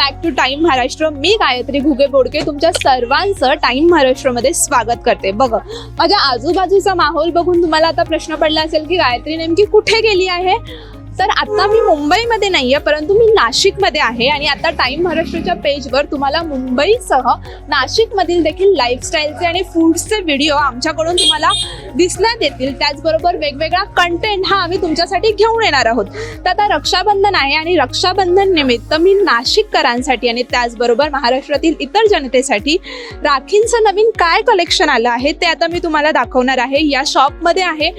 Back to time Maharashtra मी गायत्री घुगे बोडके तुमच्या सर्वांचं टाइम महाराष्ट्रमध्ये स्वागत करते. बघ माझ्या आजूबाजूचा माहोल बघून तुम्हाला आता प्रश्न पडला असेल की गायत्री नेमकी कुठे गेली आहे? तर आता मी मुंबईमध्ये नाहीये परंतु मी नाशिकमध्ये आहे आणि आता टाइम महाराष्ट्राच्या पेजवर तुम्हाला मुंबईसह नाशिकमधील देखील लाईफस्टाईलचे आणि फूड्सचे व्हिडिओ आमच्याकडून तुम्हाला दिसण्यात येतील त्याचबरोबर वेगवेगळा कंटेंट हा आम्ही तुमच्यासाठी घेऊन येणार आहोत. तर आता रक्षाबंधन आहे आणि रक्षाबंधन निमित्त मी नाशिककरांसाठी आणि त्याचबरोबर महाराष्ट्रातील इतर जनतेसाठी राखींचं नवीन काय कलेक्शन आलं आहे ते आता मी तुम्हाला दाखवणार आहे. या शॉपमध्ये आहे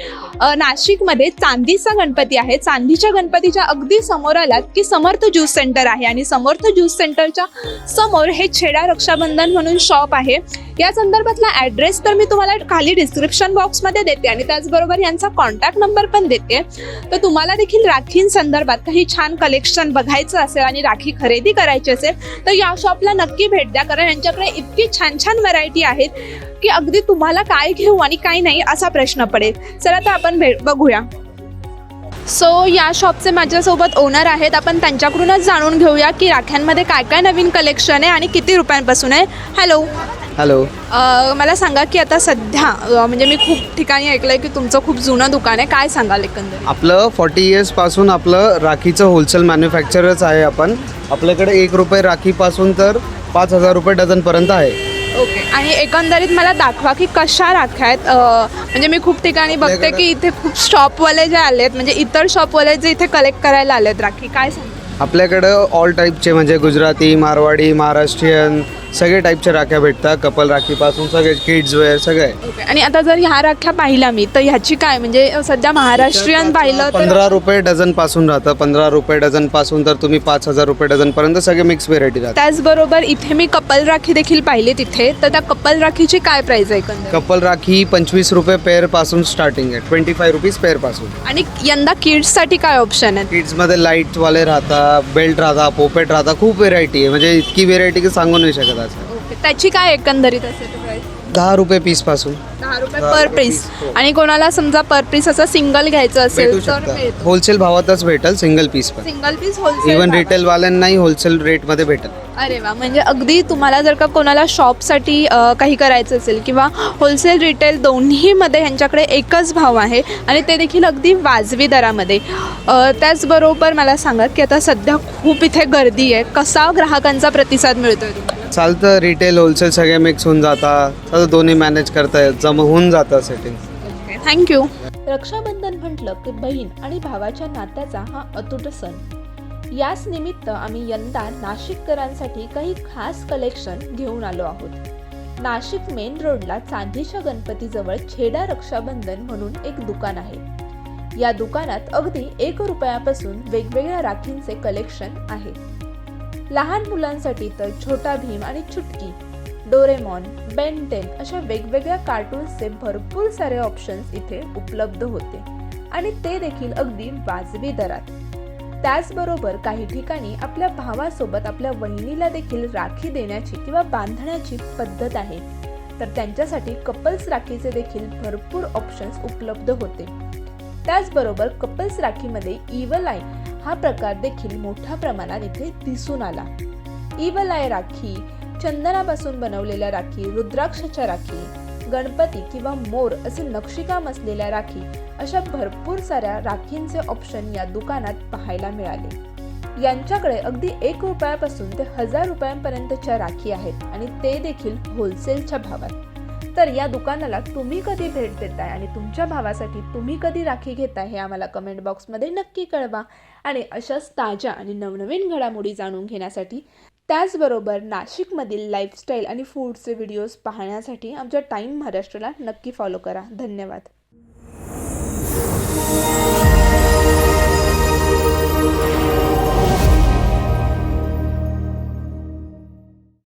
नाशिकमध्ये चांदीचा गणपती आहे. चांदीच्या गणपतीच्या अगदी समोर आलात की समर्थ ज्यूस सेंटर आहे आणि समर्थ ज्यूस सेंटरच्या समोर हे छेडा रक्षाबंधन म्हणून शॉप आहे. या संदर्भातला ॲड्रेस तर मी तुम्हाला खाली डिस्क्रिप्शन बॉक्समध्ये देते आणि त्याचबरोबर यांचा कॉन्टॅक्ट नंबर पण देते. तर तुम्हाला देखील राखींसंदर्भात काही छान कलेक्शन बघायचं असेल आणि राखी खरेदी करायची असेल तर या शॉपला नक्की भेट द्या. कारण यांच्याकडे इतकी छान छान व्हरायटी आहेत की अगदी तुम्हाला काय घेऊ आणि काय नाही असा प्रश्न पडेल. चला तर आपण भेट बघूया. सो या शॉपचे माझ्यासोबत ओनर आहेत. आपण त्यांच्याकडूनच जाणून घेऊया की राख्यांमध्ये काय काय नवीन कलेक्शन आहे आणि किती रुपयांपासून आहे. हॅलो हॅलो मला सांगा की आता सध्या अ, म्हणजे मी खूप ठिकाणी ऐकलंय की तुमचं खूप जुनं दुकान आहे. काय सांगाल एकंदरीत? आपलं फॉर्टी इयर्सपासून आपलं राखीचं होलसेल मॅन्युफॅक्चरच आहे आपण. आपल्याकडे एक रुपये राखीपासून तर पाच हजार रुपये डझनपर्यंत आहे. ओके. आणि एकंदरीत मला दाखवा की कशा राख्या आहेत. म्हणजे मी खूप ठिकाणी बघते की इथे खूप शॉपवाले जे आलेत म्हणजे इतर शॉपवाले जे इथे कलेक्ट करायला आलेत राखी काय सांगा आपल्याकडं ऑल टाईपचे म्हणजे गुजराती मारवाडी महाराष्ट्रीयन सगळे टाईपच्या राख्या भेटतात. कपल राखीपासून सगळे किड्स वेअर सगळे. ओके आणि आता जर ह्या राख्या पाहिल्या मी तर ह्याची काय? म्हणजे सध्या महाराष्ट्रीयन पाहिलं तर पंधरा रुपये डझनपासून राहतं. पंधरा रुपये डझनपासून तर तुम्ही पाच हजार रुपये डझन पर्यंत सगळे मिक्स व्हेरायटी राहतात. त्याचबरोबर इथे मी कपल राखी देखील पाहिली तिथे. तर त्या कपल राखीची काय प्राइस आहे एकंदर कपल राखी पंचवीस रुपये पेअरपासून स्टार्टिंग आहे. ट्वेंटी फाय रुपीज पेअरपासून. आणि यंदा किड्ससाठी काय ऑप्शन आहेत किड्समध्ये लाईटवाले राहतात. बेल्ट राहता पोपेट राहता खूप व्हेरायटी आहे. म्हणजे इतकी व्हेरायटी की सांगू नाही शकत असं ओके त्याची काय एकंदरीत असेल दहा रुपये पीसपासून. दहा रुपये दहा पर रुपये पीस piece, हो. आणि कोणाला समजा पर पीस असं सिंगल घ्यायचं भेटू असेल तर शकता. मिळतो होलसेल भावातच भेटेल सिंगल पीस पण. Single piece wholesale even retail वाल्यांनाही wholesale रेटमध्ये भेटेल. अरे वा म्हणजे अगदी तुम्हाला जर का कोणाला शॉपसाठी काही करायचं असेल किंवा होलसेल रिटेल दोन्हीमध्ये ह्यांच्याकडे एकच भाव आहे आणि ते देखील अगदी वाजवी दरामध्ये. त्याचबरोबर मला सांगा की आता सध्या खूप इथे गर्दी आहे. कसा ग्राहकांचा प्रतिसाद मिळतोय तुम्हाला? चालतं रिटेल होलसेल सगळे मिक्स होऊन जातात. दोन्ही मॅनेज करता येत जमा होऊन जातं सेटिंग थँक्यू रक्षाबंधन म्हटलं की बहीण आणि भावाच्या नात्याचा हा अतूट सण. याच निमित्त आम्ही यंदा नाशिककरांसाठी काही खास कलेक्शन घेऊन आलो आहोत. नाशिक मेन रोडला चांदीच्या गणपतीजवळ छेडा रक्षाबंधन म्हणून एक दुकान आहे. या दुकानात अगदी एक रुपयापासून वेगवेगळ्या राखींचे कलेक्शन आहे. लहान मुलांसाठी तर छोटा भीम आणि चुटकी डोरेमॉन बेनटेन अशा वेगवेगळ्या कार्टून्सचे भरपूर सारे ऑप्शन्स इथे उपलब्ध होते. आणि ते देखील अगदी वाजवी दरात. त्याचबरोबर काही ठिकाणी आपल्या भावासोबत आपल्या वहिनीला देखील राखी देण्याची किंवा बांधण्याची पद्धत आहे. तर त्यांच्यासाठी कपल्स राखीचे देखील भरपूर ऑप्शन्स उपलब्ध होते. त्याचबरोबर कपल्स राखीमध्ये इवल आय हा प्रकार देखील मोठ्या प्रमाणात इथे दिसून आला. इवल आय राखी चंदनापासून बनवलेल्या राखी रुद्राक्षच्या राखी गणपती किंवा मोर असे नक्षीकाम असलेल्या राखी अशा भरपूर साऱ्या राखींचे ऑप्शन या दुकानात पाहायला मिळाले. यांच्याकडे अगदी एक रुपयापासून ते हजार रुपयांपर्यंतच्या राखी आहेत आणि ते देखील होलसेलच्या भावात. तर या दुकानाला तुम्ही कधी भेट देताय आणि तुमच्या भावासाठी तुम्ही कधी राखी घेताय हे आम्हाला कमेंट बॉक्समध्ये नक्की कळवा. आणि अशाच ताज्या आणि नवनवीन घडामोडी जाणून घेण्यासाठी त्याचबरोबर नाशिकमधील लाईफस्टाईल आणि फूडचे व्हिडिओज पाहण्यासाठी आमच्या टाईम महाराष्ट्राला नक्की फॉलो करा. धन्यवाद.